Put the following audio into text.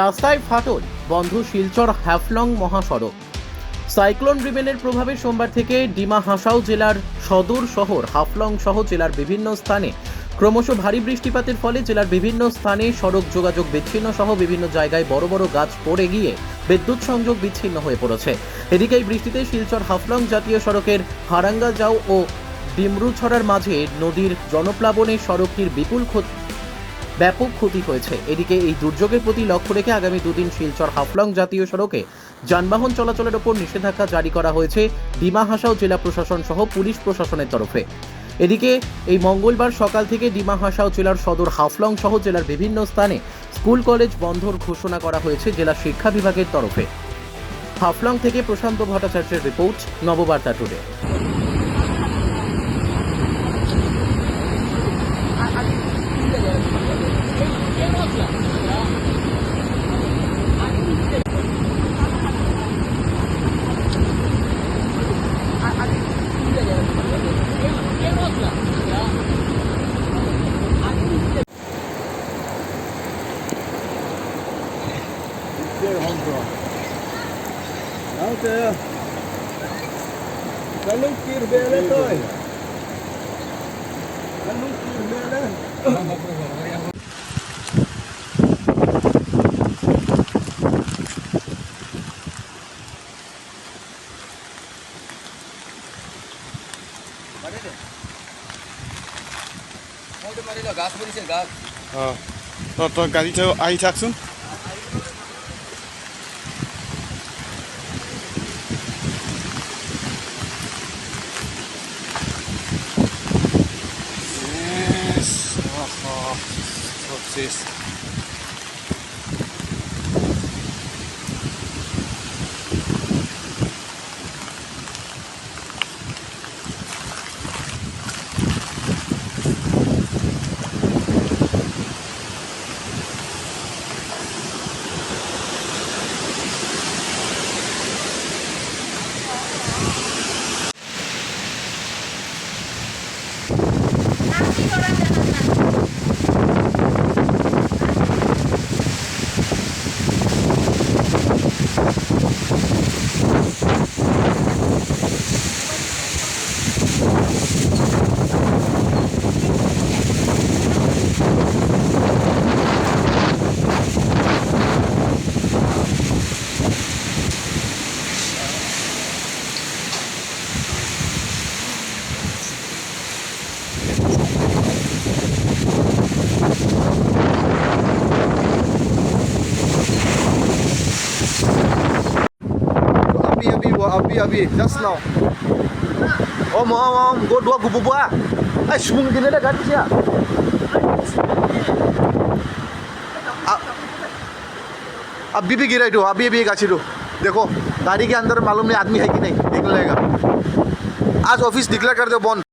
রাস্তায় ফাটল, বন্ধ শিলচর হ্যাফলং মহাসড়ক। সাইক্লোন রিবেনের প্রভাবে সোমবার থেকে ডিমা হাসাও জেলার সদর শহর, হাফলং সহ জেলার বিভিন্ন স্থানে ক্রমশ ভারী বৃষ্টিপাতের ফলে জেলার বিভিন্ন স্থানে সড়ক যোগাযোগ বিচ্ছিন্ন সহ বিভিন্ন জায়গায় বড় বড় গাছ পড়ে গিয়ে বিদ্যুৎ সংযোগ বিচ্ছিন্ন হয়ে পড়েছে। এদিকে এই বৃষ্টিতে শিলচর হাফলং জাতীয় সড়কের হারাঙ্গা যাও ও ডিমরুছড়ার মাঝে নদীর জনপ্লাবনে সড়কটির বিপুল ক্ষতি ব্যাপক ক্ষতি হয়েছে। এদিকে এই দুর্যোগের প্রতি লক্ষ্য রেখে আগামী দুদিন শিলচর হাফলং জাতীয় সড়কে যানবাহন চলাচলের ওপর নিষেধাজ্ঞা জারি করা হয়েছে ডিমা হাসাও জেলা প্রশাসন সহ পুলিশ প্রশাসনের তরফে। এদিকে এই মঙ্গলবার সকাল থেকে ডিমা হাসাও জেলার সদর হাফলং সহ জেলার বিভিন্ন স্থানে স্কুল কলেজ বন্ধর ঘোষণা করা হয়েছে জেলা শিক্ষা বিভাগের তরফে। হাফলং থেকে প্রশান্ত ভট্টাচার্যের report, Nababarta today. derhåndtag. Allt det. Kan du kirbele toi? Kan du kirbele? गाछ पनि छ गाछ गाडी चाहिँ आइसक्छौँ off. this Abi abi wa abi abi just now. Om om om go dua gubu bua. Ay sumung din na gatis ya. अभी भी गिरा इटू अभी अभी गाछी देखो गाड़ी के अंदर मालूम नहीं आदमी है कि नहीं निकलेगा आज ऑफिस डिक्लेयर कर दो बंद